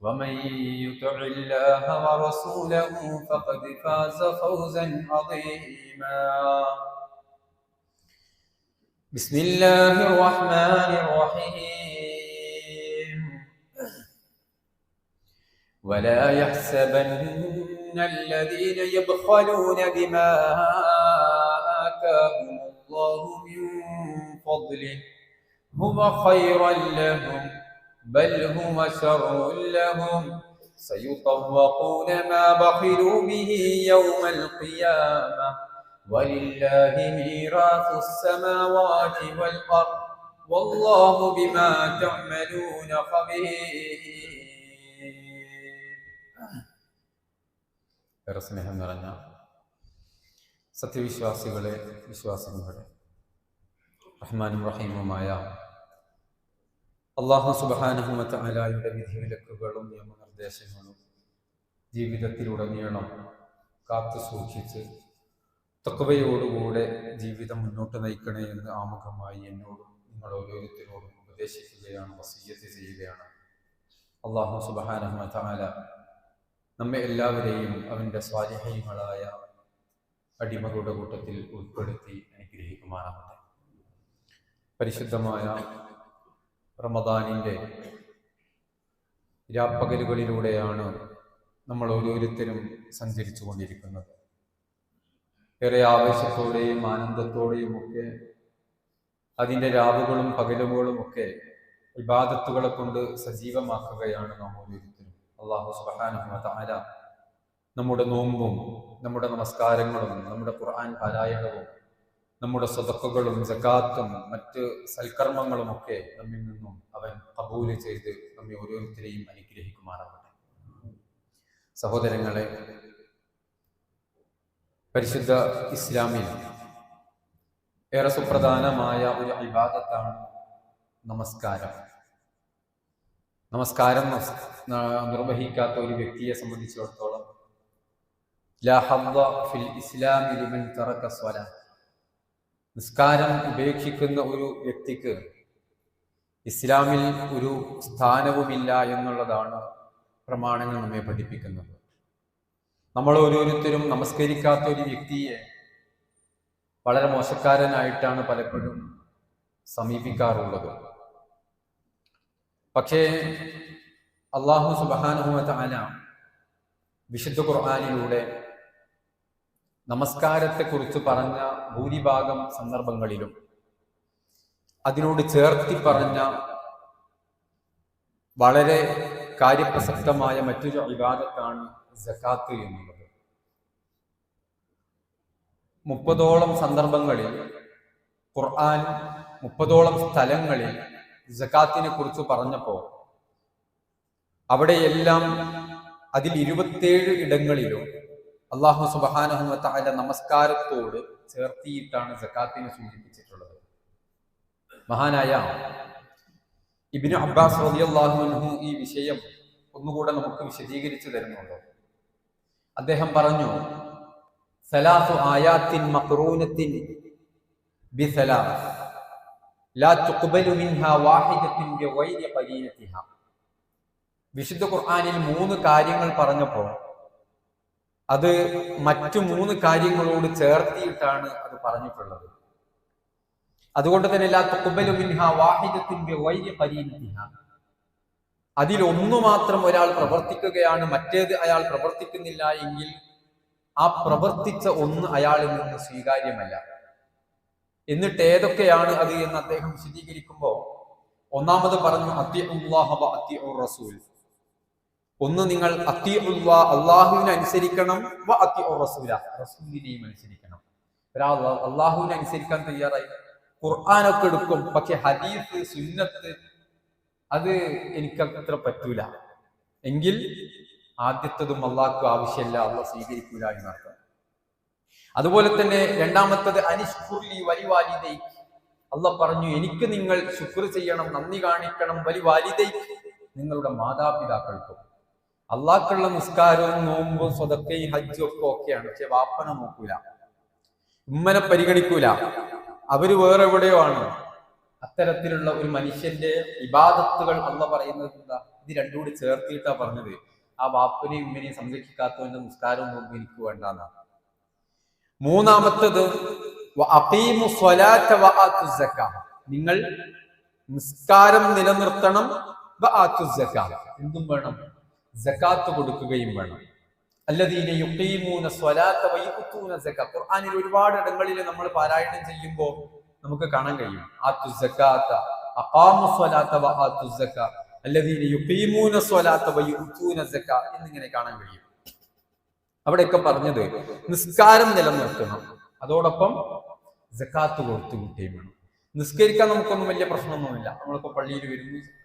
ومن يطع الله ورسوله فقد فاز فوزا عظيما. بسم الله الرحمن الرحيم. ولا يحسبن الذين يبخلون بما آتاهم الله من فضله. هو خيرا لهم. بل هو شر لهم سيطوقون ما بخلوا به يوم القيامة ولله ميراث السماوات والأرض والله بما تعملون خبير ഏറെ സ്നേഹം നിറഞ്ഞ സത്യവിശ്വാസികളെ വിശ്വാസികളെ റഹ്മാനും റഹീമുമായ അള്ളാഹു സുബാനുഹമത്ത അലായുടെ വിധിവിലക്കുകളും നിയമനിർദ്ദേശങ്ങളും ജീവിതത്തിലുടനീളം കാത്തു സൂക്ഷിച്ച് തക്കവയോടുകൂടെ ജീവിതം മുന്നോട്ട് നയിക്കണേ എന്ന് ആമുഖമായി എന്നോടും നിങ്ങൾ ഓരോരുത്തരോടും ഉപദേശിക്കുകയാണ് വസീയത്ത് ചെയ്യുകയാണ്. അള്ളാഹു സുബാനഹുമത്ത് അല നമ്മെ എല്ലാവരെയും അവന്റെ സ്വാലിഹ്യങ്ങളായ അടിമകളുടെ കൂട്ടത്തിൽ ഉൾപ്പെടുത്തി അനുഗ്രഹിക്കുമാറാകട്ടെ. പരിശുദ്ധമായ റമദാനിന്റെ രാപ്പകലുകളിലൂടെയാണ് നമ്മൾ ഓരോരുത്തരും സഞ്ചരിച്ചു കൊണ്ടിരിക്കുന്നത്. ഏറെ ആവേശത്തോടെയും ആനന്ദത്തോടെയും ഒക്കെ അതിന്റെ രാവുകളും പകലുകളും ഒക്കെ വിവാദത്തുകളെ കൊണ്ട് സജീവമാക്കുകയാണ് നാം ഓരോരുത്തരും. അള്ളാഹു സുബാനുഹല നമ്മുടെ നോമ്പും നമ്മുടെ നമസ്കാരങ്ങളും നമ്മുടെ ഖുർആൻ പാരായണവും നമ്മുടെ സ്വതക്കുകളും ജക്കാത്തും മറ്റ് സൽക്കർമ്മങ്ങളും ഒക്കെ നമ്മിൽ നിന്നും അവൻ കബൂൽ ചെയ്ത് നമ്മെ ഓരോരുത്തരെയും അനുഗ്രഹിക്കുമാറാവട്ടെ. സഹോദരങ്ങളെ പരിശുദ്ധ ഇസ്ലാമിൽ ഏറെ സുപ്രധാനമായ ഒരു അഭിവാദത്താണ് നമസ്കാരം. നമസ്കാരം നിർവഹിക്കാത്ത ഒരു വ്യക്തിയെ സംബന്ധിച്ചിടത്തോളം ഫിൽ ഇസ്ലാമി ലിമൻ തറക്ക സ്വല നിസ്കാരം ഉപേക്ഷിക്കുന്ന ഒരു വ്യക്തിക്ക് ഇസ്ലാമിൽ ഒരു സ്ഥാനവുമില്ല എന്നുള്ളതാണ് പ്രമാണങ്ങൾ നമ്മെ പഠിപ്പിക്കുന്നത്. നമ്മൾ ഓരോരുത്തരും നമസ്കരിക്കാത്ത ഒരു വ്യക്തിയെ വളരെ മോശക്കാരനായിട്ടാണ് പലപ്പോഴും സമീപിക്കാറുള്ളത്. പക്ഷേ അള്ളാഹു സുബാനുഭവത്ത അല വിശുദ്ധ ഖുർആാനിലൂടെ നമസ്കാരത്തെക്കുറിച്ച് പറഞ്ഞ ഭൂരിഭാഗം സന്ദർഭങ്ങളിലും അതിനോട് ചേർത്തി പറഞ്ഞ വളരെ കാര്യപ്രസക്തമായ മറ്റൊരു വിവാദത്താണ് ജക്കാത്ത് എന്നുള്ളത്. മുപ്പതോളം സന്ദർഭങ്ങളിൽ ഖുർആൻ മുപ്പതോളം സ്ഥലങ്ങളിൽ ജക്കാത്തിനെ കുറിച്ച് പറഞ്ഞപ്പോൾ അവിടെയെല്ലാം അതിൽ ഇരുപത്തേഴ് ഇടങ്ങളിലും അള്ളാഹു സുബാനഹുമത്തായ നമസ്കാരത്തോട് ചേർത്തിയിട്ടാണ് ജക്കാത്തിനെ സൂചിപ്പിച്ചിട്ടുള്ളത്. മഹാനായ ഇബിന് അബ്ബാസ് റളിയല്ലാഹു ഈ വിഷയം ഒന്നുകൂടെ നമുക്ക് വിശദീകരിച്ചു തരുന്നുണ്ട്. അദ്ദേഹം പറഞ്ഞു സലാസു ആയാത്തിൻ മഖ്റൂനത്തിൻ ബിസലാസ്. ലാ വാഹിദത്തിൻ വിശുദ്ധ ഖുർആനിൽ മൂന്ന് കാര്യങ്ങൾ പറഞ്ഞപ്പോൾ അത് മറ്റു മൂന്ന് കാര്യങ്ങളോട് ചേർത്തിയിട്ടാണ് അത് പറഞ്ഞിട്ടുള്ളത്. അതുകൊണ്ട് തന്നെ അതിൽ ഒന്നു മാത്രം ഒരാൾ പ്രവർത്തിക്കുകയാണ് മറ്റേത് അയാൾ പ്രവർത്തിക്കുന്നില്ല എങ്കിൽ ആ പ്രവർത്തിച്ച ഒന്ന് അയാളിൽ നിന്ന് സ്വീകാര്യമല്ല. എന്നിട്ട് ഏതൊക്കെയാണ് അത് എന്ന് അദ്ദേഹം വിശദീകരിക്കുമ്പോൾ ഒന്നാമത് പറഞ്ഞു അത്യ റസൂൽ. ഒന്ന് നിങ്ങൾ അത്തി അള്ളാഹുവിനെ അനുസരിക്കണം. റസൂല റസൂലിനെയും അനുസരിക്കണം. ഒരാൾ അള്ളാഹുവിനെ അനുസരിക്കാൻ തയ്യാറായി. ഖുർആാനൊക്കെ എടുക്കും പക്ഷെ ഹദീഫ് സുന്നത്ത് അത് എനിക്ക് അത്ര പറ്റൂല. എങ്കിൽ ആദ്യത്തതും അള്ളാഹ്ക്ക് ആവശ്യമില്ല അള്ള സ്വീകരിക്കൂല എന്നർത്ഥം. അതുപോലെ തന്നെ രണ്ടാമത്തത് അനിഷ്കുർലി വലിവാലിദൈ. അല്ല പറഞ്ഞു എനിക്ക് നിങ്ങൾ ശുക്ർ ചെയ്യണം നന്ദി കാണിക്കണം വലിവാലിദൈ. നിങ്ങളുടെ മാതാപിതാക്കൾക്കും. അള്ളാഹ്ക്കുള്ള നിസ്കാരവും നോമ്പും സ്വതക്കയും ഹജ്ജും ഒക്കെ ഓക്കെയാണ്. പക്ഷെ വാപ്പനെ നോക്കൂല. ഉമ്മനെ പരിഗണിക്കൂല. അവർ വേറെ എവിടെയോ ആണ്. അത്തരത്തിലുള്ള ഒരു മനുഷ്യന്റെ ഇബാദത്തുകൾ അല്ല പറയുന്നത് എന്താ? ഇത് രണ്ടും കൂടി ചേർത്തിയിട്ടാ പറഞ്ഞത്. ആ വാപ്പനെയും ഉമ്മനെയും സംരക്ഷിക്കാത്തവന്റെ നിസ്കാരവും നോമ്പ് എനിക്ക് വേണ്ടെന്നാണ് മൂന്നാമത്തത് നിങ്ങൾ നിസ്കാരം നിലനിർത്തണം എന്തും വേണം. ജക്കാത്ത് കൊടുക്കുകയും വേണം. അല്ലദീന യുഖീമൂന സ്വലാത്ത വൈകുത്തൂന സക്കാത്ത് ഖുർആാനിൽ ഒരുപാട് ഇടങ്ങളിൽ നമ്മൾ പാരായണം ചെയ്യുമ്പോൾ നമുക്ക് കാണാൻ കഴിയും. ആത്തു സക്കാത്ത അഖാമു സ്വലാത്ത വഹാത്തു ജക്ക. അല്ലദീന യുഖീമൂന സ്വലാത്ത വൈകുത്തൂന ജക്ക എന്നിങ്ങനെ കാണാൻ കഴിയും. അവിടെയൊക്കെ പറഞ്ഞത് നിസ്കാരം നിലനിർത്തണം. അതോടൊപ്പം ജക്കാത്ത് കൊടുത്തു കിട്ടുകയും വേണം. നിസ്കരിക്കാൻ നമുക്കൊന്നും വലിയ പ്രശ്നമൊന്നുമില്ല. നമ്മളിപ്പോൾ പള്ളിയിൽ വരുന്നു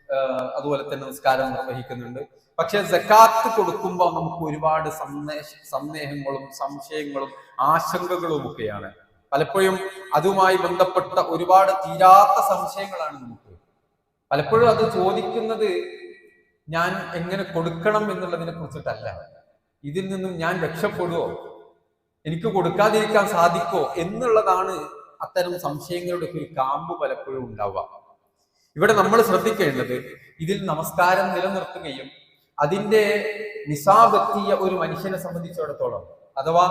അതുപോലെ തന്നെ നിസ്കാരം നിർവഹിക്കുന്നുണ്ട്. പക്ഷെ ജക്കാത്ത് കൊടുക്കുമ്പോൾ നമുക്ക് ഒരുപാട് സന്ദേശ സന്ദേഹങ്ങളും സംശയങ്ങളും ആശങ്കകളും ഒക്കെയാണ്. പലപ്പോഴും അതുമായി ബന്ധപ്പെട്ട ഒരുപാട് തീരാത്ത സംശയങ്ങളാണ് നമുക്ക്. പലപ്പോഴും അത് ചോദിക്കുന്നത് ഞാൻ എങ്ങനെ കൊടുക്കണം എന്നുള്ളതിനെ കുറിച്ചിട്ടല്ല. ഇതിൽ നിന്നും ഞാൻ രക്ഷപ്പെടുവോ? എനിക്ക് കൊടുക്കാതിരിക്കാൻ സാധിക്കോ എന്നുള്ളതാണ് അത്തരം സംശയങ്ങളുടെ ഒരു കാമ്പ് പലപ്പോഴും ഉണ്ടാവുക. ഇവിടെ നമ്മൾ ശ്രദ്ധിക്കേണ്ടത് ഇതിൽ നമസ്കാരം നിലനിർത്തുകയും അതിന്റെ നിസാബെത്തിയ ഒരു മനുഷ്യനെ സംബന്ധിച്ചിടത്തോളം അഥവാ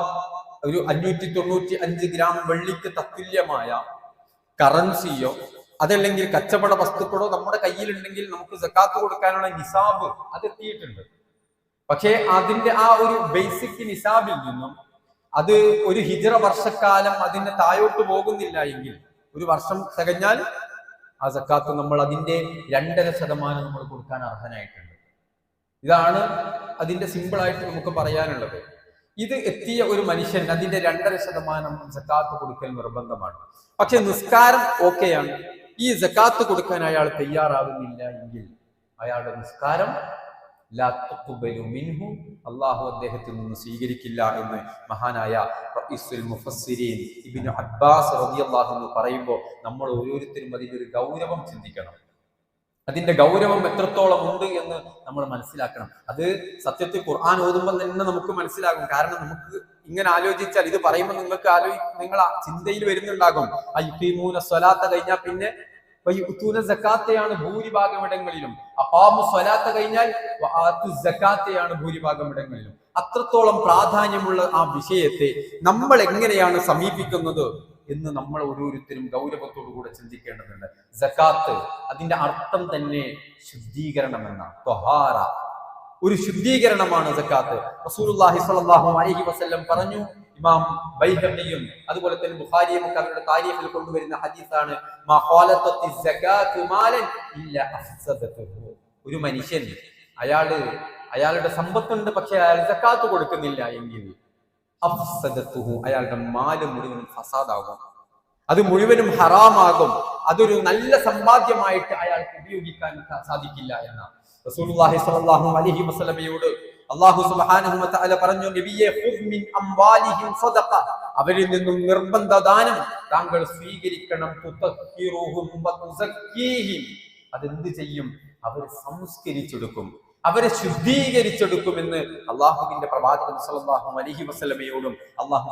ഒരു അഞ്ഞൂറ്റി തൊണ്ണൂറ്റി അഞ്ച് ഗ്രാം വെള്ളിക്ക് തത്തുല്യമായ കറൻസിയോ അതല്ലെങ്കിൽ കച്ചവട വസ്തുക്കളോ നമ്മുടെ കയ്യിലുണ്ടെങ്കിൽ നമുക്ക് സക്കാത്ത് കൊടുക്കാനുള്ള നിസാബ് അതെത്തിയിട്ടുണ്ട്. പക്ഷേ അതിന്റെ ആ ഒരു ബേസിക് നിസാബിൽ നിന്നും അത് ഒരു ഹിജറ വർഷക്കാലം അതിന്റെ താഴോട്ട് പോകുന്നില്ല എങ്കിൽ ഒരു വർഷം തികഞ്ഞാൽ ആ സക്കാത്ത് നമ്മൾ അതിന്റെ രണ്ടര ശതമാനം നമ്മൾ കൊടുക്കാൻ അർഹനായിട്ടുണ്ട്. ഇതാണ് അതിന്റെ സിമ്പിളായിട്ട് നമുക്ക് പറയാനുള്ളത്. ഇത് എത്തിയ ഒരു മനുഷ്യൻ അതിന്റെ രണ്ടര ശതമാനം സക്കാത്ത് കൊടുക്കൽ നിർബന്ധമാണ്. പക്ഷെ നിസ്കാരം ഓക്കെയാണ്. ഈ സക്കാത്ത് കൊടുക്കാൻ അയാൾ തയ്യാറാകുന്നില്ല എങ്കിൽ അയാളുടെ നിസ്കാരം മിൻഹു അള്ളാഹു അദ്ദേഹത്തിൽ നിന്ന് സ്വീകരിക്കില്ല എന്ന് മഹാനായ ഇബിന് അബ്ബാസ് എന്ന് പറയുമ്പോൾ നമ്മൾ ഓരോരുത്തരും അതിന്റെ ഒരു ഗൗരവം ചിന്തിക്കണം. അതിന്റെ ഗൗരവം എത്രത്തോളം ഉണ്ട് എന്ന് നമ്മൾ മനസ്സിലാക്കണം. അത് സത്യത്തിൽ ഖുർആൻ ഓതുമ്പോൾ തന്നെ നമുക്ക് മനസ്സിലാകും. കാരണം നമുക്ക് ഇങ്ങനെ ആലോചിച്ചാൽ ഇത് പറയുമ്പോൾ നിങ്ങൾക്ക് ആലോചി നിങ്ങൾ ചിന്തയിൽ വരുന്നുണ്ടാകും. ആ യുക്തിമൂന സ്വലാത്ത കഴിഞ്ഞാൽ പിന്നെ സക്കാത്തയാണ് ഭൂരിഭാഗം ഇടങ്ങളിലും അപ്പാമു സ്വലാത്ത കഴിഞ്ഞാൽ സക്കാത്തയാണ് ഭൂരിഭാഗം ഇടങ്ങളിലും അത്രത്തോളം പ്രാധാന്യമുള്ള ആ വിഷയത്തെ നമ്മൾ എങ്ങനെയാണ് സമീപിക്കുന്നത് എന്ന് നമ്മൾ ഓരോരുത്തരും ഗൗരവത്തോടു കൂടെ ചിന്തിക്കേണ്ടതുണ്ട്. സക്കാത്ത് അതിന്റെ അർത്ഥം തന്നെ ശുദ്ധീകരണം എന്നാണ് തൊഹാറ. ഒരു ശുദ്ധീകരണമാണ് സക്കാത്ത്. റസൂലുള്ളാഹി സ്വല്ലല്ലാഹു അലൈഹി വസല്ലം പറഞ്ഞു ഇമാം ബൈഹഖിയും അതുപോലെ തന്നെ ബുഖാരിയും ഒക്കെ അവരുടെ താരീഫിൽ കൊണ്ടുവരുന്ന ഹദീസാണ് ഒരു മനുഷ്യൻ അയാൾ അയാളുടെ സമ്പത്തുണ്ട് പക്ഷെ അയാൾ സക്കാത്ത് കൊടുക്കുന്നില്ല എങ്കിൽ അയാളുടെ മാൽ മുഴുവനും ഫസാദാകും. അത് മുഴുവനും ഹറാമാകും. അതൊരു നല്ല സമ്പാദ്യമായിട്ട് അയാൾക്ക് ഉപയോഗിക്കാൻ സാധിക്കില്ല എന്നാണ്. റസൂലുള്ളാഹി സ്വല്ലല്ലാഹു അലൈഹി വസല്ലമയോട് സുബ്ഹാനഹു വ പറഞ്ഞു നബിയെ അവരിൽ നിന്നും നിർബന്ധ ദാനം താങ്കൾ സ്വീകരിക്കണം. അതെന്ത് ചെയ്യും? അവർ സംസ്കരിച്ചെടുക്കും. അവരെ ശുദ്ധീകരിച്ചെടുക്കുമെന്ന് അള്ളാഹുവിന്റെ പ്രവാചകൻ സല്ലല്ലാഹു അലൈഹി വസല്ലമയോടും അള്ളാഹു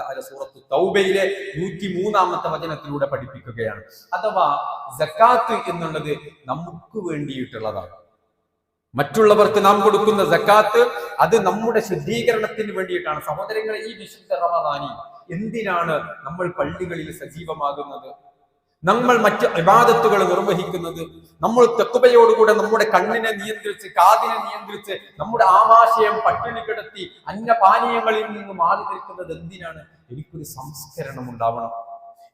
തആല സൂറത്ത് തൗബയിലെ നൂറ്റി മൂന്നാമത്തെ വചനത്തിലൂടെ പഠിപ്പിക്കുകയാണ്. അഥവാ സക്കാത്ത് എന്നുള്ളത് നമുക്ക് വേണ്ടിയിട്ടുള്ളതാണ്. മറ്റുള്ളവർക്ക് നാം കൊടുക്കുന്ന സക്കാത്ത് അത് നമ്മുടെ ശുദ്ധീകരണത്തിന് വേണ്ടിയിട്ടാണ്. സഹോദരങ്ങളെ ഈ വിശുദ്ധ റമദാനി എന്തിനാണ് നമ്മൾ പള്ളികളിൽ സജീവമാകുന്നത്? നമ്മൾ മറ്റ് വിവാദത്തുകൾ നിർവഹിക്കുന്നത് നമ്മൾ തെക്കുബയോടുകൂടെ നമ്മുടെ കണ്ണിനെ നിയന്ത്രിച്ച് കാതിനെ നിയന്ത്രിച്ച് നമ്മുടെ ആമാശയം പട്ടിണി കിടത്തി അന്നപാനീയങ്ങളിൽ നിന്ന് മാറി നിൽക്കുന്നത് എന്തിനാണ്? എനിക്കൊരു സംസ്കരണം ഉണ്ടാവണം.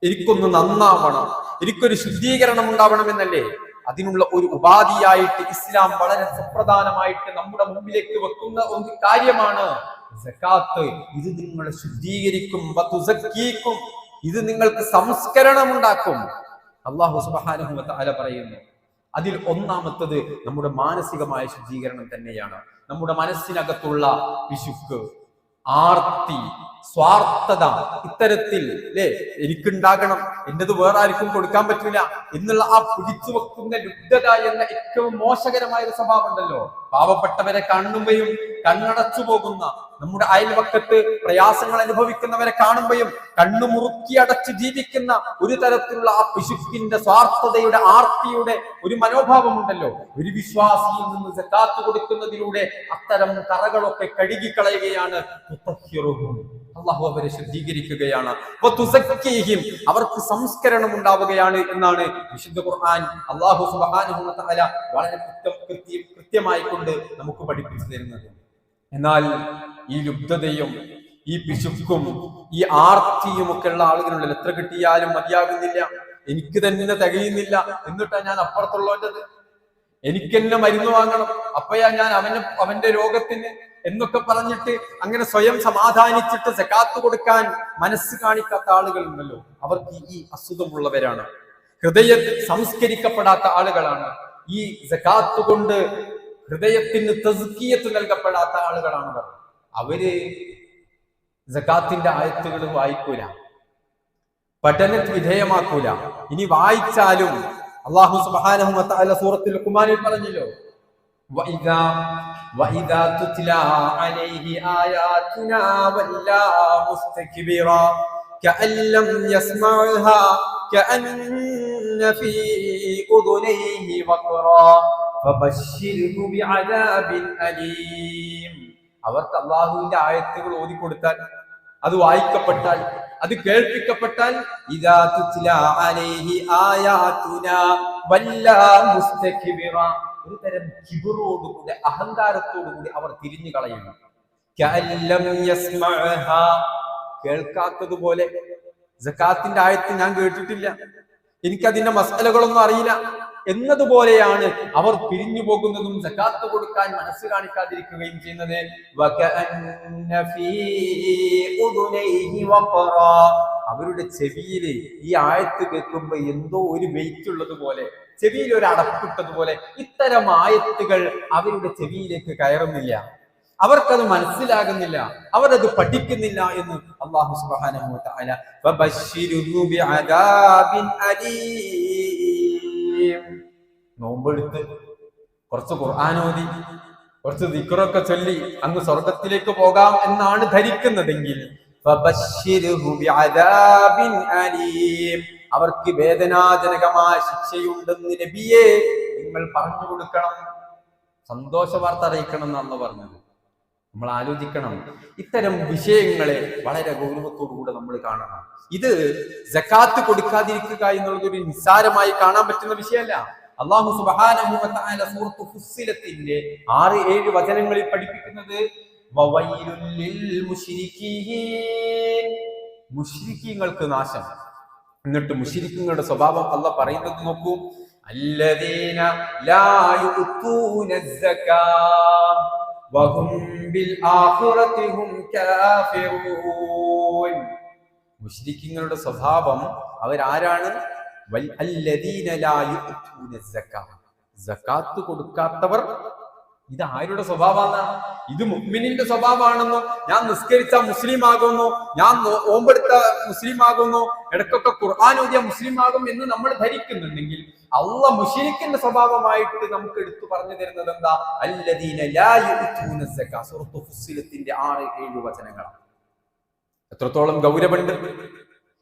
എനിക്കൊന്ന് നന്നാവണം. എനിക്കൊരു ശുദ്ധീകരണം ഉണ്ടാവണം എന്നല്ലേ? അതിനുള്ള ഒരു ഉപാധിയായിട്ട് ഇസ്ലാം വളരെ സുപ്രധാനമായിട്ട് നമ്മുടെ മുമ്പിലേക്ക് വെക്കുന്ന ഒരു കാര്യമാണ് സക്കാത്ത്. ഇത് നിങ്ങളെ ശുദ്ധീകരിക്കും ഇത് നിങ്ങൾക്ക് സംസ്കരണം ഉണ്ടാക്കും അള്ളാഹു സുബ്ഹാനഹു വ പറയുന്നു. അതിൽ ഒന്നാമത്തത് നമ്മുടെ മാനസികമായ ശുദ്ധീകരണം തന്നെയാണ്. നമ്മുടെ മനസ്സിനകത്തുള്ള പിശുക്ക്. ആർത്തി സ്വാർത്ഥത ഇത്തരത്തിൽ അല്ലേ എനിക്കുണ്ടാകണം. എന്റേത് വേറെ ആർക്കും കൊടുക്കാൻ പറ്റില്ല. എന്നുള്ള ആ പിടിച്ചു വെക്കുന്ന ലുബ്ധത എന്ന ഏറ്റവും മോശകരമായ ഒരു സ്വഭാവം ഉണ്ടല്ലോ പാവപ്പെട്ടവരെ കാണുമ്പോഴും കണ്ണടച്ചു പോകുന്ന നമ്മുടെ അയൽവക്കത്ത് പ്രയാസങ്ങൾ അനുഭവിക്കുന്നവരെ കാണുമ്പോഴും കണ്ണു മുറുക്കി അടച്ച് ജീവിക്കുന്ന ഒരു തരത്തിലുള്ള ആ പിശുക്കിന്റെ സ്വാർത്ഥതയുടെ ആർത്തിയുടെ ഒരു മനോഭാവമുണ്ടല്ലോ ഒരു വിശ്വാസിയിൽ നിന്ന് സക്കാത്ത് കൊടുക്കുന്നതിലൂടെ അത്തരം കറകളൊക്കെ കഴുകിക്കളയുകയാണ്. അള്ളാഹു അവരെ ശുദ്ധീകരിക്കുകയാണ്. അവർക്ക് സംസ്കരണം ഉണ്ടാവുകയാണ് എന്നാണ് വിശുദ്ധ ഖുർആൻ അള്ളാഹു സുബ്ഹാനഹു വ വളരെ കൃത്യം കൃത്യം കൃത്യമായി കൊണ്ട് നമുക്ക് പഠിപ്പിച്ചു തരുന്നത്. എന്നാൽ ഈ ലുബ്ധതയും ഈ പിശുക്കും ഈ ആർത്തിയും ഒക്കെ ഉള്ള ആളുകളുള്ള എത്ര കിട്ടിയാലും മതിയാകുന്നില്ല. എനിക്ക് തന്നെ തികയുന്നില്ല. എന്നിട്ടാ ഞാൻ അപ്പുറത്തുള്ളവന്റെ എനിക്ക് തന്നെ മരുന്ന് വാങ്ങണം. അപ്പയാ ഞാൻ അവന് അവന്റെ രോഗത്തിന് എന്നൊക്കെ പറഞ്ഞിട്ട് അങ്ങനെ സ്വയം സമാധാനിച്ചിട്ട് സക്കാത്ത് കൊടുക്കാൻ മനസ്സ് കാണിക്കാത്ത ആളുകൾ ഉണ്ടല്ലോ അവർക്ക് ഈ അസുഖമുള്ളവരാണ്. ഹൃദയം സംസ്കരിക്കപ്പെടാത്ത ആളുകളാണ്. ഈ സക്കാത്ത് കൊണ്ട് ഹൃദയത്തിന് തസ്കിയത്ത് നൽകപ്പെടാത്ത ആളുകളാണ് അവർ അവർ സക്കാത്തിന്റെ ആയത്തുകൾ വായിക്കൂല. പഠനത്തിന് വിധേയമാക്കൂല. ഇനി വായിച്ചാലും അള്ളാഹു തആല സൂറത്തുൽ ലുഖ്മാനിൽ പറഞ്ഞല്ലോ وإذا وإذا تتلى عليه آياتنا ولى مستكبرا كأن لم يسمعها كأن في أذنيه وقرا فبشره بعذاب أليم അവർക്ക് അള്ളാഹുവിന്റെ ആയത്തുകൾ ഓതിക്കൊടുത്താൽ അത് വായിക്കപ്പെട്ടാൽ അത് കേൾപ്പിക്കപ്പെട്ടാൽ ഇദാ തുത്ല അലൈഹി ആയാതുനാ വല്ലാ മുസ്തക്ബിറ ഒരു തരം കിബിറോടുകൂടി അഹങ്കാരത്തോടുകൂടി അവർ തിരിഞ്ഞു കളയുന്നു. കേൾക്കാത്തതുപോലെ ജക്കാത്തിന്റെ ആയത്ത് ഞാൻ കേട്ടിട്ടില്ല. എനിക്കതിന്റെ മസലകളൊന്നും അറിയില്ല. എന്നതുപോലെയാണ് അവർ പിരിഞ്ഞു പോകുന്നതും സക്കാത്ത് കൊടുക്കാൻ മനസ്സ് കാണിക്കാതിരിക്കുകയും ചെയ്യുന്നത്. അവരുടെ ചെവിയിൽ ഈ ആയത്ത് കേൾക്കുമ്പോൾ എന്തോ ഒരു വെയിറ്റ് ഉള്ളത് പോലെ ചെവിയിൽ ഒരു അടപ്പിട്ടതുപോലെ ഇത്തരം ആയത്തുകൾ അവരുടെ ചെവിയിലേക്ക് കയറുന്നില്ല. അവർക്കത് മനസ്സിലാകുന്നില്ല. അവരത് പഠിക്കുന്നില്ല എന്ന് അള്ളാഹു നോമ്പെടുത്ത് കുറച്ച് ഖുർആാനോദി കുറച്ച് ദിക്റൊക്കെ ചൊല്ലി അങ്ങ് സ്വർഗത്തിലേക്ക് പോകാം എന്നാണ് ധരിക്കുന്നതെങ്കിൽ അവർക്ക് വേദനാജനകമായ ശിക്ഷയുണ്ടെന്ന് നബിയെ നിങ്ങൾ പറഞ്ഞു കൊടുക്കണം. സന്തോഷ വാർത്ത അറിയിക്കണം എന്നാണ് പറഞ്ഞത്. നമ്മൾ ആലോചിക്കണം. ഇത്തരം വിഷയങ്ങളെ വളരെ ഗൗരവത്തോടുകൂടെ നമ്മൾ കാണണം. ഇത് ജക്കാത്ത് കൊടുക്കാതിരിക്കുക എന്നുള്ളത് ഒരു നിസ്സാരമായി കാണാൻ പറ്റുന്ന വിഷയമല്ല. അള്ളാഹു ഫുസ്സിലത്തിന്റെ ആറ് ഏഴ് വചനങ്ങളിൽ പഠിപ്പിക്കുന്നത് മുഷിരിക്കീങ്ങൾക്ക് നാശം. എന്നിട്ട് മുഷിരിക്കുങ്ങളുടെ സ്വഭാവം അല്ല പറയുന്നത് നോക്കൂ. الذين لا يؤتون സ്വഭാവം അവരാരാണ്? അല്ലദീന ലാ കൊടുക്കാത്തവർ ഇത് ആരുടെ സ്വഭാവമാണ്? ഇത് മുഗ്മിനിന്റെ സ്വഭാവമാണെന്നോ ഞാൻ നിസ്കരിച്ച മുസ്ലിം ആകുന്നു ഞാൻ ഓമ്പെടുത്ത മുസ്ലിം ആകുന്നു ഇടക്കൊക്കെ ഖുർആൻ ഊതിയ മുസ്ലിം ആകും എന്ന് നമ്മൾ ധരിക്കുന്നുണ്ടെങ്കിൽ അല്ല മുഷിരിക്കിന്റെ സ്വഭാവമായിട്ട് നമുക്ക് എടുത്തു പറഞ്ഞു തരുന്നത് എന്താ? അല്ലദീനത്തിന്റെ ആറ് ഏഴ് വചനങ്ങളാണ്. എത്രത്തോളം ഗൗരവമുണ്ട്?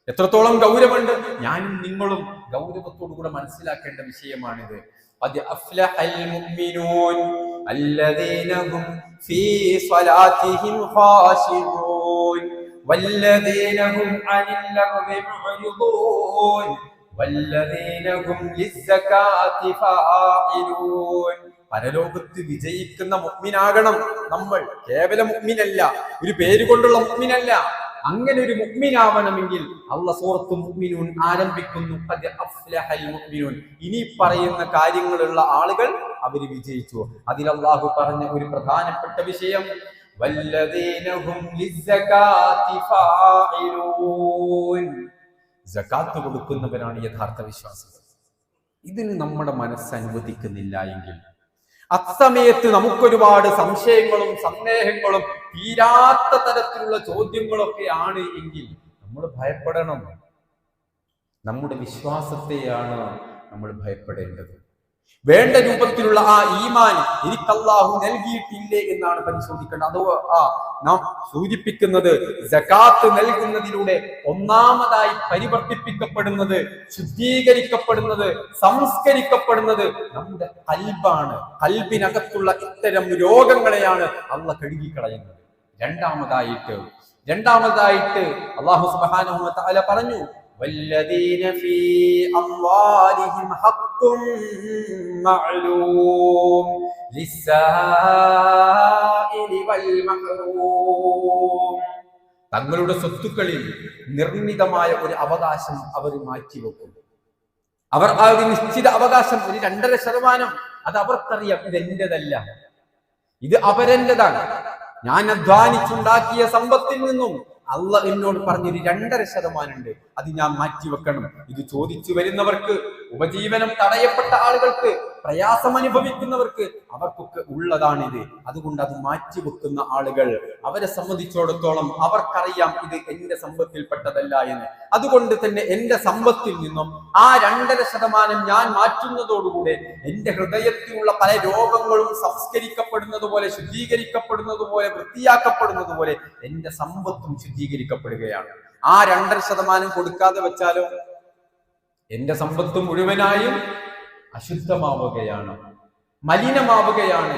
എത്രത്തോളം ഗൗരവമുണ്ട്? ഞാനും നിങ്ങളും ഗൗരവത്തോടു കൂടെ മനസ്സിലാക്കേണ്ട വിഷയമാണിത്. അത് അഫ്ലഹൽ മുഅ്മിനൂൻ. الذين هم في صلاتهم خاشعون والذين هم عن اللغو معرضون والذين هم للزكاة فاعلون പരലോകത്ത് വിജയിക്കുന്ന മുഗ്മിനാകണം നമ്മൾ കേവല മുഗ്മിനല്ല ഒരു പേര് കൊണ്ടുള്ള മുഗ്മിനല്ല അങ്ങനെ ഒരു മുഗ്മിനാവണമെങ്കിൽ അള്ള സൂറത്ത് മുഗ്മിനൂൻ ആരംഭിക്കുന്നു. ഇനി പറയുന്ന കാര്യങ്ങളുള്ള ആളുകൾ അവർ വിജയിച്ചു. അതിൽ അള്ളാഹു പറഞ്ഞ ഒരു പ്രധാനപ്പെട്ട വിഷയം ജക്കാത്ത് കൊടുക്കുന്നവരാണ് യഥാർത്ഥ വിശ്വാസികൾ. ഇതിന് നമ്മുടെ മനസ്സ് അനുവദിക്കുന്നില്ല എങ്കിൽ അസമയത്ത് നമുക്കൊരുപാട് സംശയങ്ങളും സന്ദേഹങ്ങളും തീരാത്ത തരത്തിലുള്ള ചോദ്യങ്ങളൊക്കെയാണ് എങ്കിൽ നമ്മൾ ഭയപ്പെടണം. നമ്മുടെ വിശ്വാസത്തെയാണ് നമ്മൾ ഭയപ്പെടേണ്ടത്. വേണ്ട രൂപത്തിലുള്ള ആ ഈമാൻ എനിക്ക് അള്ളാഹു നൽകിയിട്ടില്ലേ എന്നാണ് പരിശോധിക്കേണ്ടത്. അതോ ആ നാം സൂചിപ്പിക്കുന്നത് ജക്കാത്ത് നൽകുന്നതിലൂടെ ഒന്നാമതായി പരിവർത്തിപ്പിക്കപ്പെടുന്നത് ശുദ്ധീകരിക്കപ്പെടുന്നത് സംസ്കരിക്കപ്പെടുന്നത് നമ്മുടെ കൽബാണ്. കൽബിനകത്തുള്ള ഇത്തരം രോഗങ്ങളെയാണ് അള്ള കഴുകിക്കളയുന്നത്. രണ്ടാമതായിട്ട് രണ്ടാമതായിട്ട് അള്ളാഹു സുബ്ഹാനഹു വ പറഞ്ഞു والذين في أموالهم حق معلوم للسائل والمحروم തങ്ങളുടെ സ്വത്തുക്കളിൽ നിർമ്മിതമായ ഒരു അവകാശം അവർ മാറ്റിവെക്കും അവർ ആ ഒരു നിശ്ചിത അവകാശം ഒരു രണ്ടര ശതമാനം അത് അവർക്കറിയാം ഇത് എന്റേതല്ല ഇത് അവരെന്റേതാണ് ഞാൻ അധ്വാനിച്ചുണ്ടാക്കിയ സമ്പത്തിൽ നിന്നും അല്ല എന്നോട് പറഞ്ഞൊരു രണ്ടര ശതമാനം ഉണ്ട് അത് ഞാൻ മാറ്റിവെക്കണം. ഇത് ചോദിച്ചു വരുന്നവർക്ക് ഉപജീവനം തടയപ്പെട്ട ആളുകൾക്ക് പ്രയാസം അനുഭവിക്കുന്നവർക്ക് അവർക്കൊക്കെ ഉള്ളതാണിത്. അതുകൊണ്ട് അത് മാറ്റി വെക്കുന്ന ആളുകൾ അവരെ സംബന്ധിച്ചിടത്തോളം അവർക്കറിയാം ഇത് എന്റെ സമ്പത്തിൽപ്പെട്ടതല്ല എന്ന്. അതുകൊണ്ട് തന്നെ എന്റെ സമ്പത്തിൽ നിന്നും ആ രണ്ടര ശതമാനം ഞാൻ മാറ്റുന്നതോടുകൂടെ എന്റെ ഹൃദയത്തിലുള്ള പല രോഗങ്ങളും സംസ്കരിക്കപ്പെടുന്നത് പോലെ ശുദ്ധീകരിക്കപ്പെടുന്നത് പോലെ വൃത്തിയാക്കപ്പെടുന്നത് പോലെ എന്റെ സമ്പത്തും ശുദ്ധീകരിക്കപ്പെടുകയാണ്. ആ രണ്ടര ശതമാനം കൊടുക്കാതെ വെച്ചാലോ? എന്റെ സമ്പത്ത് മുഴുവനായും അശുദ്ധമാവുകയാണ്. മലിനമാവുകയാണ്.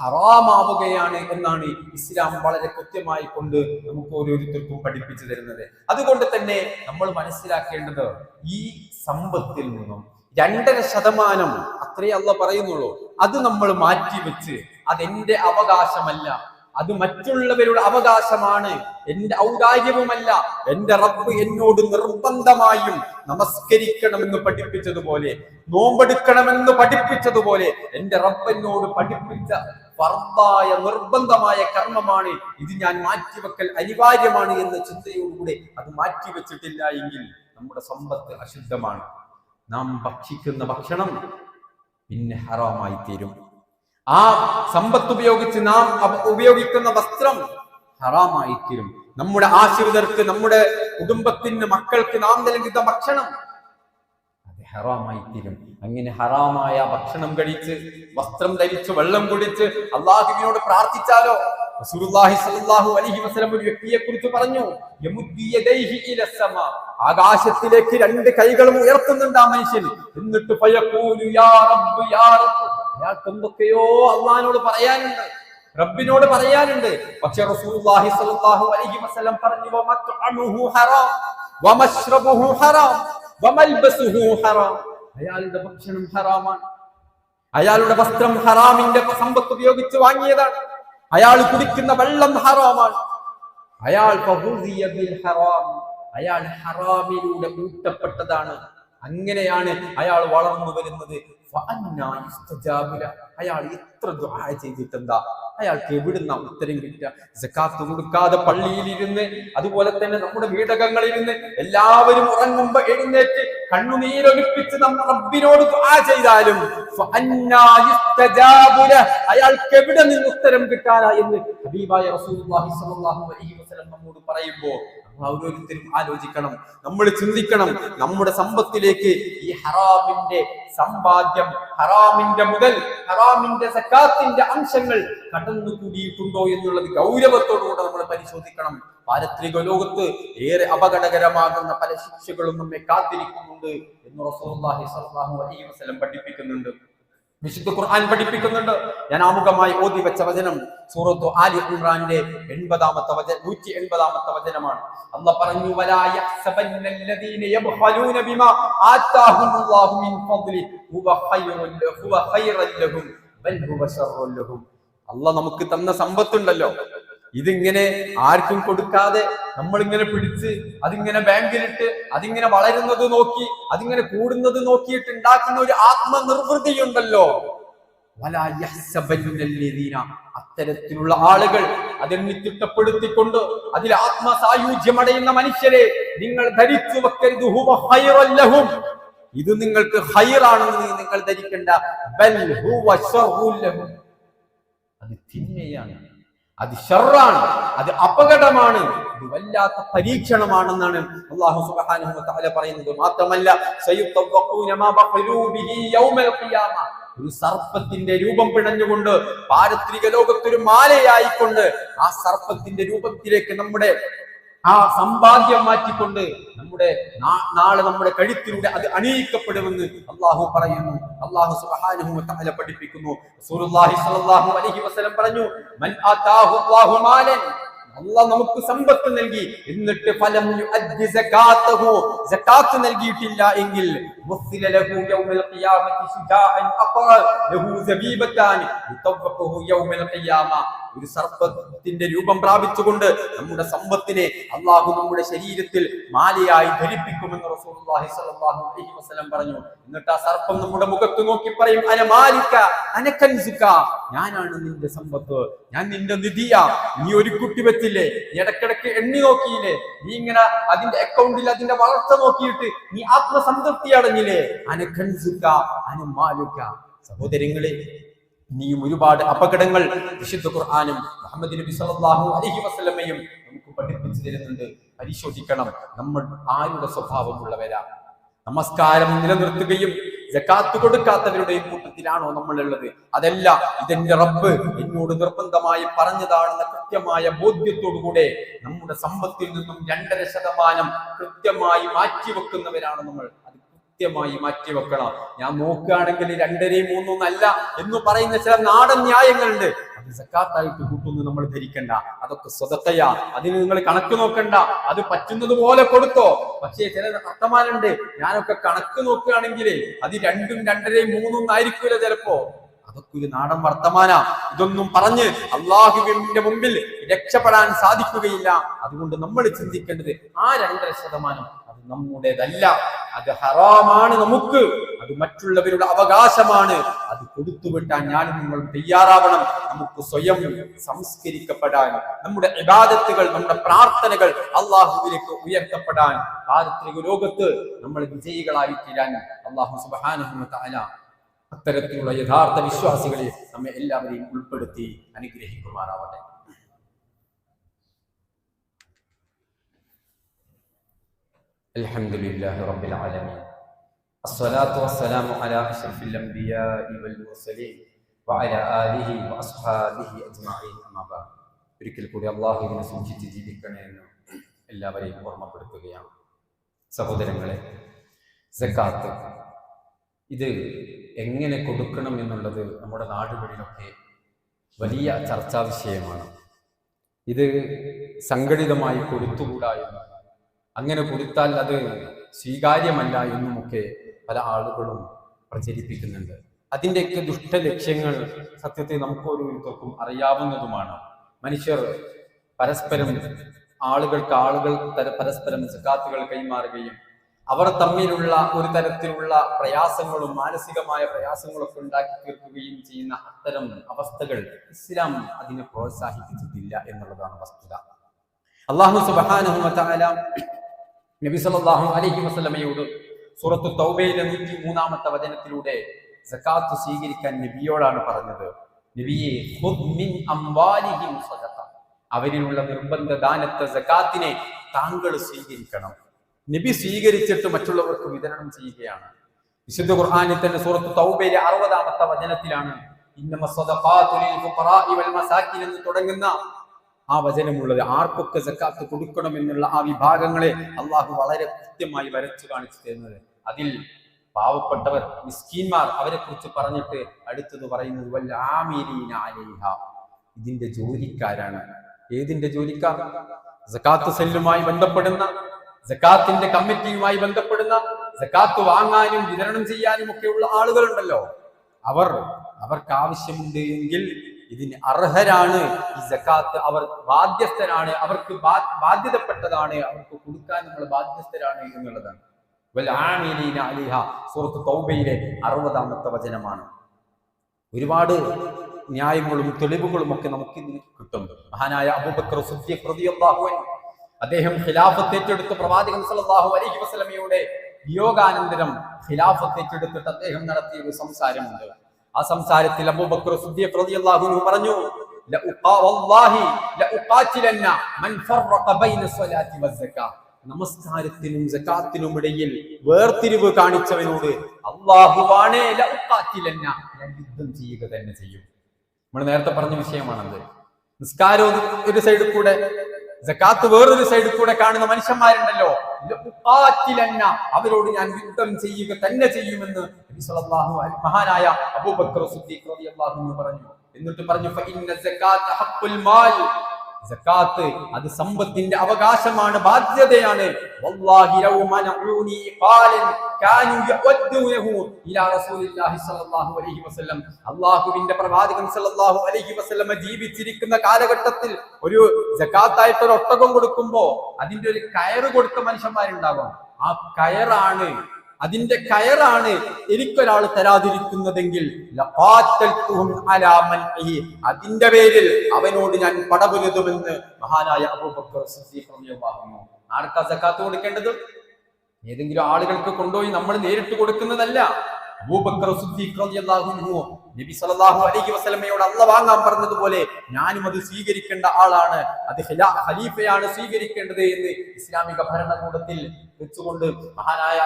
ഹറാമാവുകയാണ് എന്നാണ് ഇസ്ലാം വളരെ കൃത്യമായി കൊണ്ട് നമുക്ക് ഓരോരുത്തർക്കും പഠിപ്പിച്ചു തരുന്നത്. അതുകൊണ്ട് തന്നെ നമ്മൾ മനസ്സിലാക്കേണ്ടത് ഈ സമ്പത്തിൽ നിന്നും രണ്ടര ശതമാനം അത്രേ പറയുന്നുള്ളൂ. അത് നമ്മൾ മാറ്റിവെച്ച് അതെന്റെ അവകാശമല്ല. അത് മറ്റുള്ളവരുടെ അവകാശമാണ്. എന്റെ ഔദാര്യവുമല്ല. എന്റെ റബ്ബ് എന്നോട് നിർബന്ധമായും നമസ്കരിക്കണമെന്ന് പഠിപ്പിച്ചതുപോലെ നോമ്പെടുക്കണമെന്ന് പഠിപ്പിച്ചതുപോലെ എന്റെ റബ്ബ് എന്നോട് പഠിപ്പിച്ച ഫർദായ നിർബന്ധമായ കർമ്മമാണ്. ഇത് ഞാൻ മാറ്റിവെക്കൽ അനിവാര്യമാണ് എന്ന ചിന്തയോടുകൂടെ അത് മാറ്റിവെച്ചിട്ടില്ല എങ്കിൽ നമ്മുടെ സമ്പത്ത് അശുദ്ധമാണ്. നാം ഭക്ഷിക്കുന്ന ഭക്ഷണം പിന്നെ ഹറാമായി തീരും ആ സമ്പത്ത് ഉപയോഗിച്ച് നാം ഉപയോഗിക്കുന്ന വസ്ത്രം ഹറാമായി തീരും നമ്മുടെ ആശ്രിതർക്ക് നമ്മുടെ കുടുംബത്തിന് മക്കൾക്ക് നാം നൽകുന്ന ഭക്ഷണം അത് ഹറാമായി തീരും അങ്ങനെ ഹറാമായ ഭക്ഷണം കഴിച്ച് വസ്ത്രം ധരിച്ച് വെള്ളം കുടിച്ച് അള്ളാഹുവിനോട് പ്രാർത്ഥിച്ചാലോ? അലൈഹി വസല്ലം ഒരു വ്യക്തിയെ കുറിച്ച് പറഞ്ഞു ആകാശത്തിലേക്ക് രണ്ട് കൈകളും ഉയർത്തുന്നുണ്ട് ആ മനുഷ്യൻ. എന്നിട്ട് യാ യാ അയാൾക്ക് എന്തൊക്കെയോ അള്ളഹാനോട് പറയാനുണ്ട്. റബ്ബിനോട് പറയാനുണ്ട്. പക്ഷെ റസൂലുള്ളാഹി അലൈഹി വസല്ലം പറഞ്ഞു വമൽബസുഹു അയാളുടെ ഭക്ഷണം ഹറാമാണ്. അയാളുടെ വസ്ത്രം ഹറാമിന്റെ സമ്പത്ത് ഉപയോഗിച്ച് വാങ്ങിയതാണ്. അയാൾ കുടിക്കുന്ന വെള്ളം ഹറാമാണ്. അയാൾ ഹറാം. അയാൾ ഹറാമിലൂടെ കൂട്ടപ്പെട്ടതാണ്. അങ്ങനെയാണ് അയാൾ വളർന്നു വരുന്നത്. അയാൾ എത്ര ദുആ ചെയ്തിട്ടെന്താ അയാൾക്ക് എവിടുന്ന ഉത്തരം കിട്ടുക സക്കാത്ത് കൊടുക്കാതെ പള്ളിയിലിരുന്ന് അതുപോലെ തന്നെ നമ്മുടെ വീടകങ്ങളിരുന്ന് എല്ലാവരും ഉറങ്ങുമ്പോ എഴുന്നേറ്റ് കണ്ണുനീരൊലിപ്പിച്ച് നമ്മൾ റബ്ബിനോട് ചെയ്താലും. അയാൾക്ക് എവിടെ നിന്ന് ഉത്തരം കിട്ടാനാ എന്ന് ഹബീബായ റസൂലുള്ളാഹി സ്വല്ലല്ലാഹു അലൈഹി വസല്ലം നമ്മോട് പറയുമ്പോൾ ഓരോരുത്തരും ആലോചിക്കണം നമ്മൾ ചിന്തിക്കണം. നമ്മുടെ സമ്പത്തിലേക്ക് ഈ ഹറാമിന്റെ സമ്പാദ്യം ഹറാമിന്റെ മുതൽ ഹറാമിന്റെ സക്കാത്തിന്റെ അംശങ്ങൾ കടന്നു കൂടിയിട്ടുണ്ടോ എന്നുള്ളത് ഗൗരവത്തോടുകൂടെ നമ്മൾ പരിശോധിക്കണം. പാരത്രിക ലോകത്ത് ഏറെ അപകടകരമാകുന്ന പല ശിക്ഷകളും നമ്മെ കാത്തിരിക്കുന്നുണ്ട് എന്ന് വസല്ലം പഠിപ്പിക്കുന്നുണ്ട്. വിശുദ്ധ ഖുർആൻ പഠിപ്പിക്കുന്നുണ്ട്. ഞാൻ ആമുഖമായി ഓതി വെച്ച വചനം സൂറത്തു ആലി ഇമ്രാന്റെ എൺപതാമത്തെ വചനം നൂറ്റി എൺപതാമത്തെ വചനമാണ്. അല്ല പറഞ്ഞു അല്ല നമുക്ക് തന്ന സമ്പത്തുണ്ടല്ലോ. ഇതിങ്ങനെ ആർക്കും കൊടുക്കാതെ നമ്മളിങ്ങനെ പിടിച്ച് അതിങ്ങനെ ബാങ്കിലിട്ട് അതിങ്ങനെ വളരുന്നത് നോക്കി അതിങ്ങനെ കൂടുന്നത് നോക്കിയിട്ട് ഉണ്ടാക്കുന്ന ഒരു ആത്മനിർവൃതിയുണ്ടല്ലോ. അത്തരത്തിലുള്ള ആളുകൾ അതിനെ തിട്ടപ്പെടുത്തിക്കൊണ്ട് അതിൽ ആത്മസായുജ്യമടയുന്ന മനുഷ്യരെ നിങ്ങൾ ധരിച്ചു വെക്കരുത്. ഇത് നിങ്ങൾക്ക് ഹൈറാണെന്ന് നിങ്ങൾ ധരിക്കണ്ട. അത് തിന്മയാണ് അത് ഷെറാണ് അത് അപകടമാണ് ഇത് വല്ലാത്ത പരീക്ഷണമാണെന്നാണ് അള്ളാഹു സുബ്ഹാനഹു തആല പറയുന്നത്. മാത്രമല്ല ഒരു സർപ്പത്തിന്റെ രൂപം പിണഞ്ഞുകൊണ്ട് പാരത്രിക ലോകത്തൊരു മാലയായിക്കൊണ്ട് ആ സർപ്പത്തിന്റെ രൂപത്തിലേക്ക് നമ്മുടെ ആ സമ്പാദ്യം മാറ്റിക്കൊണ്ട് നമ്മുടെ നാളെ നമ്മുടെ കഴുത്തിലൂടെ അത് അണിയിക്കപ്പെടുമെന്ന് അള്ളാഹു പറയുന്നു. അള്ളാഹു സുബ്ഹാനഹു തആല പഠിപ്പിക്കുന്നു. റസൂലുള്ളാഹി സ്വല്ലല്ലാഹു അലൈഹി വസല്ലം പറഞ്ഞു മൻ ആതാഹു അല്ലാഹു മാലൻ അള്ളാഹ് നമുക്ക് സമ്പത്ത് നൽകി. എന്നിട്ട് ഫലം സകാത്ത് നൽകിയിട്ടില്ല എങ്കിൽ ഒരു സർപ്പത്തിന്റെ രൂപം പ്രാപിച്ചുകൊണ്ട് നമ്മുടെ സമ്പത്തിനെ അള്ളാഹു നമ്മുടെ ശരീരത്തിൽ മാലയായി ധരിപ്പിക്കുമെന്ന് റസൂലുള്ളാഹി സ്വല്ലല്ലാഹു അലൈഹി വസല്ലം പറഞ്ഞു. എന്നിട്ട് ആ സർപ്പം നമ്മുടെ മുഖത്ത് നോക്കി പറയും അന മാലിക്ക അനക്കൻസുക്ക ഞാനാണ് നിന്റെ സമ്പത്ത്. ഞാൻ നിന്റെ നിധിയാ. നീ ഒരു കുട്ടി വെച്ചില്ലേ നീ ഇടക്കിടക്ക് എണ്ണി നോക്കിയില്ലേ? നീ ഇങ്ങനെ അതിന്റെ അക്കൗണ്ടിൽ അതിന്റെ വളർച്ച നോക്കിയിട്ട് നീ ആത്മസംതൃപ്തി അടഞ്ഞില്ലേ അനുഖൻസുക്ക അനുമാലുക്ക സഹോദരങ്ങളെ ഇനിയും ഒരുപാട് അപകടങ്ങൾ വിശുദ്ധ ഖുർആാനും മുഹമ്മദ് നബി സല്ലല്ലാഹു അലൈഹി വസല്ലമയും നമുക്ക് പഠിപ്പിച്ചു തരുന്നുണ്ട്. പരിശോധിക്കണം. നമ്മൾ ആരുടെ സ്വഭാവമുള്ളവരാ? നമസ്കാരം നിലനിർത്തുകയും ജക്കാത്ത് കൊടുക്കാത്തവരുടെയും കൂട്ടത്തിലാണോ നമ്മൾ ഉള്ളത് അതല്ല ഇതെന്റെ റബ്ബ് എന്നോട് നിർബന്ധമായി പറഞ്ഞതാണെന്ന കൃത്യമായ ബോധ്യത്തോടുകൂടെ നമ്മുടെ സമ്പത്തിൽ നിന്നും രണ്ടര ശതമാനം കൃത്യമായി മാറ്റിവെക്കുന്നവരാണ് നമ്മൾ. കൃത്യമായി മാറ്റിവെക്കണം ഞാൻ നോക്കുകയാണെങ്കിൽ രണ്ടരയും മൂന്നും അല്ല എന്ന് പറയുന്ന ചില നാടൻ ന്യായങ്ങളുണ്ട്. അത് സക്കാത്തായിട്ട് കൂട്ടുന്നു നമ്മൾ ധരിക്കണ്ട. അതൊക്കെ സ്വതത്തയാ അതിന് നിങ്ങൾ കണക്ക് നോക്കണ്ട. അത് പറ്റുന്നത് പോലെ കൊടുത്തോ. പക്ഷേ ചില വർത്തമാനുണ്ട് ഞാനൊക്കെ കണക്ക് നോക്കുകയാണെങ്കിൽ അത് രണ്ടും രണ്ടരയും മൂന്നും ആയിരിക്കൂല ചിലപ്പോ. അതൊക്കെ ഒരു നാടൻ വർത്തമാന. ഇതൊന്നും പറഞ്ഞ് അള്ളാഹുവിന്റെ മുമ്പിൽ രക്ഷപ്പെടാൻ സാധിക്കുകയില്ല. അതുകൊണ്ട് നമ്മൾ ചിന്തിക്കേണ്ടത് ആ രണ്ടര ശതമാനം നമ്മുടേതല്ല. അത് ഹറാമാണ് നമുക്ക്. അത് മറ്റുള്ളവരുടെ അവകാശമാണ്. അത് കൊടുത്തുവിട്ടാൻ ഞാൻ നിങ്ങൾ തയ്യാറാവണം. നമുക്ക് സ്വയം സംസ്കരിക്കപ്പെടാൻ നമ്മുടെ ഇബാദത്തുകൾ നമ്മുടെ പ്രാർത്ഥനകൾ അള്ളാഹുവിലേക്ക് ഉയർത്തപ്പെടാൻ പാരത്രിക ലോകത്ത് നമ്മൾ വിജയികളായി തീരാൻ അള്ളാഹു സുബാനുഹ തആല അത്തരത്തിലുള്ള യഥാർത്ഥ വിശ്വാസികളെ നമ്മെ എല്ലാവരെയും ഉൾപ്പെടുത്തി അനുഗ്രഹിക്കുമാറാവട്ടെ. الحمد لله رب العالمين الصلاة والسلام على أشرف الأنبياء والمرسلين وعلى آله وأصحابه أجمعين أما بعد ഒരിക്കൽ കൂടി അള്ളാഹുവിനെ സൂക്ഷിച്ച് ജീവിക്കണേ എന്ന് എല്ലാവരെയും ഓർമ്മപ്പെടുത്തുകയാണ് സഹോദരങ്ങളെ സക്കാത്ത് ഇത് എങ്ങനെ കൊടുക്കണം എന്നുള്ളത് നമ്മുടെ നാടുകളിലൊക്കെ വലിയ ചർച്ചാ വിഷയമാണ് ഇത് സംഘടിതമായി കൊടുത്തുകൂടാ എന്നും അങ്ങനെ കൊടുത്താൽ അത് സ്വീകാര്യമല്ല എന്നുമൊക്കെ പല ആളുകളും പ്രചരിപ്പിക്കുന്നുണ്ട്. അതിന്റെയൊക്കെ ദുഷ്ടലക്ഷ്യങ്ങൾ സത്യത്തെ നമുക്ക് ഓരോരുത്തർക്കും അറിയാവുന്നതുമാണ്. മനുഷ്യർ പരസ്പരം ആളുകൾക്ക് ആളുകൾ പരസ്പരം സക്കാത്തുകൾ കൈമാറുകയും അവർ തമ്മിലുള്ള ഒരു തരത്തിലുള്ള പ്രയാസങ്ങളും മാനസികമായ പ്രയാസങ്ങളൊക്കെ ഉണ്ടാക്കി തീർക്കുകയും ചെയ്യുന്ന അത്തരം അവസ്ഥകൾ ഇസ്ലാം അതിനെ പ്രോത്സാഹിപ്പിച്ചിട്ടില്ല എന്നുള്ളതാണ് വസ്തുത. അള്ളാഹു വതആല നബി സല്ലല്ലാഹു അലൈഹി വസല്ലമയോട് സൂറത്തു തൗബയിലെ നൂറ്റി മൂന്നാമത്തെ വചനത്തിലൂടെ സക്കാത്ത് സ്വീകരിക്കാൻ നബിയോടാണ് പറഞ്ഞത്. നബിയെ അവരിലുള്ള നിർബന്ധ ദാനത്തെ സക്കാത്തിനെ താങ്കൾ സ്വീകരിക്കണം. നബി സ്വീകരിച്ചിട്ട് മറ്റുള്ളവർക്ക് വിതരണം ചെയ്യുകയാണ്. വിശുദ്ധ ഖുർഹാനിൽ തന്നെ സൂറത്ത് തൗബയിലെ അറുപതാമത്തെ വചനത്തിലാണ് എന്ന് തുടങ്ങുന്ന ആ വചനമുള്ളത് ആർക്കൊക്കെ സക്കാത്ത് കൊടുക്കണം എന്നുള്ള ആ വിഭാഗങ്ങളെ അള്ളാഹു വളരെ കൃത്യമായി വരച്ചു കാണിച്ചു തരുന്നത്. അതിൽ പാവപ്പെട്ടവർ മിസ്കീന്മാർ അവരെ കുറിച്ച് പറഞ്ഞിട്ട് അടുത്തത് പറയുന്നത് വല്ല ആമീരീന ഇതിന്റെ ജോലിക്കാരാണ്. ഏതിന്റെ ജോലിക്കാർ? സക്കാത്ത് സെല്ലുമായി ബന്ധപ്പെടുന്ന സക്കാത്തിന്റെ കമ്മിറ്റിയുമായി ബന്ധപ്പെടുന്ന സക്കാത്ത് വാങ്ങാനും വിതരണം ചെയ്യാനും ഒക്കെയുള്ള ആളുകളുണ്ടല്ലോ. അവർ അവർക്ക് ആവശ്യമുണ്ട് എങ്കിൽ ഇതിന് അർഹരാണ് ഈ ജക്കാത്ത് അവർ ബാധ്യസ്ഥരാണ്. അവർക്ക് ബാധ്യതപ്പെട്ടതാണ്. അവർക്ക് കൊടുക്കാൻ നമ്മൾ ബാധ്യസ്ഥരാണ് എന്നുള്ളതാണ്. സൂറത്ത് തൗബയിലെ അറുപതാമത്തെ വചനമാണ്. ഒരുപാട് ന്യായങ്ങളും തെളിവുകളും ഒക്കെ നമുക്ക് ഇതിന് കിട്ടും മഹാനായ അബൂബക്കർ റളിയല്ലാഹു അൻഹു. അദ്ദേഹം ഖിലാഫത്ത് ഏറ്റെടുത്ത്. പ്രവാചകൻ സല്ലല്ലാഹു അലൈഹി വസല്ലമയുടെ വിയോഗാനന്തരം ഖിലാഫത്ത് ഏറ്റെടുത്തിട്ട് അദ്ദേഹം നടത്തിയ ഒരു സംസാരമുണ്ട്. ആ സംസാരത്തിൽ സിദ്ദീഖ് റളിയല്ലാഹു പറഞ്ഞു. നമസ്കാരത്തിനും ജക്കാത്തിനും ഇടയിൽ വേർതിരിവ് കാണിച്ചവനോട് ഞാൻ യുദ്ധം ചെയ്യുക തന്നെ ചെയ്യും. നമ്മൾ നേരത്തെ പറഞ്ഞ വിഷയമാണത്. നിസ്കാരം ഒരു- സൈഡിൽ കൂടെ ജക്കാത്ത് വേറൊരു സൈഡിൽ കൂടെ കാണുന്ന മനുഷ്യന്മാരുണ്ടല്ലോ. അവരോട് ഞാൻ യുദ്ധം ചെയ്യുക തന്നെ ചെയ്യുമെന്ന് മഹാനായ അബൂബക്കർ പറഞ്ഞു. എന്നിട്ട് പറഞ്ഞു അത് സമ്പത്തിന്റെ അവകാശമാണ് ബാധ്യതയാണ്. അല്ലാഹുവിന്റെ പ്രവാചകൻ അലൈഹി വസല്ലം ജീവിച്ചിരിക്കുന്ന കാലഘട്ടത്തിൽ ഒരു ജക്കാത്തായിട്ട് ഒരു ഒട്ടകം കൊടുക്കുമ്പോ അതിന്റെ ഒരു കയറ് കൊടുത്ത മനുഷ്യന്മാരുണ്ടാകും ആ കയറാണ് അതിന്റെ കയറാണ് എനിക്കൊരാൾ തരാതിരിക്കുന്നതെങ്കിൽ. അതിന്റെ പേരിൽ അവനോട് ഞാൻ പടപുലതുമെന്ന് മഹാനായ അബൂബക്കർ അൻഹു. ആർക്കാ സക്കാത്ത് കൊടുക്കേണ്ടത്? ഏതെങ്കിലും ആളുകൾക്ക് കൊണ്ടുപോയി നമ്മൾ നേരിട്ട് കൊടുക്കുന്നതല്ല. അബൂബക്കർ നബി സല്ലല്ലാഹു അലൈഹി വസല്ലമയോട് അള്ള വാങ്ങാൻ പറഞ്ഞതുപോലെ ഞാനും അത് സ്വീകരിക്കേണ്ട ആളാണ്. അത് ഖിലാ- ഖലീഫയാണ് സ്വീകരിക്കേണ്ടത് എന്ന് ഇസ്ലാമിക ഭരണകൂടത്തിൽ വെച്ചുകൊണ്ട് മഹാനായ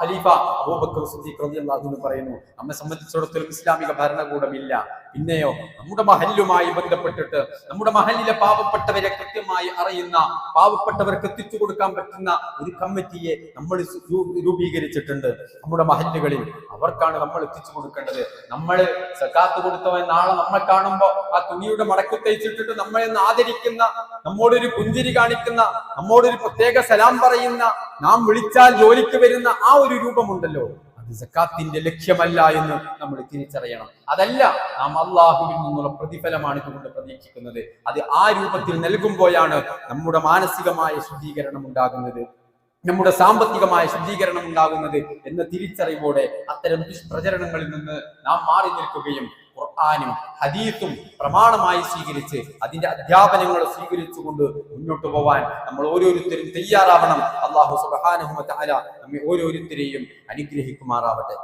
ഖലീഫ അബൂബക്കർ സിദ്ദീഖ് പറയുന്നു നമ്മെ സംബന്ധിച്ചിടത്തോളം ഇസ്ലാമിക ഭരണകൂടമില്ല. പിന്നെയോ നമ്മുടെ മഹല്ലുമായി ബന്ധപ്പെട്ടിട്ട് നമ്മുടെ മഹലിലെ പാവപ്പെട്ടവരെ കൃത്യമായി അറിയുന്ന പാവപ്പെട്ടവർക്ക് എത്തിച്ചു കൊടുക്കാൻ പറ്റുന്ന ഒരു കമ്മിറ്റിയെ നമ്മൾ രൂപീകരിച്ചിട്ടുണ്ട്. നമ്മുടെ മഹല്ലുകളിൽ അവർക്കാണ് നമ്മൾ എത്തിച്ചു കൊടുക്കേണ്ടത്. നമ്മൾ സക്കാത്ത് കൊടുത്തവൻ നാളെ നമ്മെ കാണുമ്പോ ആ തുണിയുടെ മടക്ക് തയ്ച്ചിട്ടിട്ട് ഒന്ന് ആദരിക്കുന്ന നമ്മോടൊരു പുഞ്ചിരി കാണിക്കുന്ന നമ്മോടൊരു പ്രത്യേക സലാം പറയുന്ന നാം വിളിച്ചാൽ ജോലിക്ക് വരുന്ന ആ ഒരു രൂപമുണ്ടല്ലോ. അത് സക്കാത്തിന്റെ ലക്ഷ്യമല്ല എന്ന് നമ്മൾ തിരിച്ചറിയണം. അതല്ല നാം അള്ളാഹുവിൽ നിന്നുള്ള പ്രതിഫലമാണ് ഇതുകൊണ്ട് പ്രതീക്ഷിക്കുന്നത്. അത് ആ രൂപത്തിൽ നൽകുമ്പോഴാണ് നമ്മുടെ മാനസികമായ ശുദ്ധീകരണം ഉണ്ടാകുന്നത്. നമ്മുടെ സാമ്പത്തികമായ ശുദ്ധീകരണം ഉണ്ടാകുന്നത് എന്ന തിരിച്ചറിവോടെ അത്തരം ദുഷ്പ്രചരണങ്ങളിൽ നിന്ന് നാം മാറി നിൽക്കുകയും ഖുർആാനും ഹദീസും പ്രമാണമായി സ്വീകരിച്ച് അതിന്റെ അധ്യാപനങ്ങൾ സ്വീകരിച്ചുകൊണ്ട് മുന്നോട്ട് പോവാൻ നമ്മൾ ഓരോരുത്തരും തയ്യാറാവണം. അള്ളാഹു സുബ്ഹാനഹു വ തആല നമ്മെ ഓരോരുത്തരെയും അനുഗ്രഹിക്കുമാറാവട്ടെ.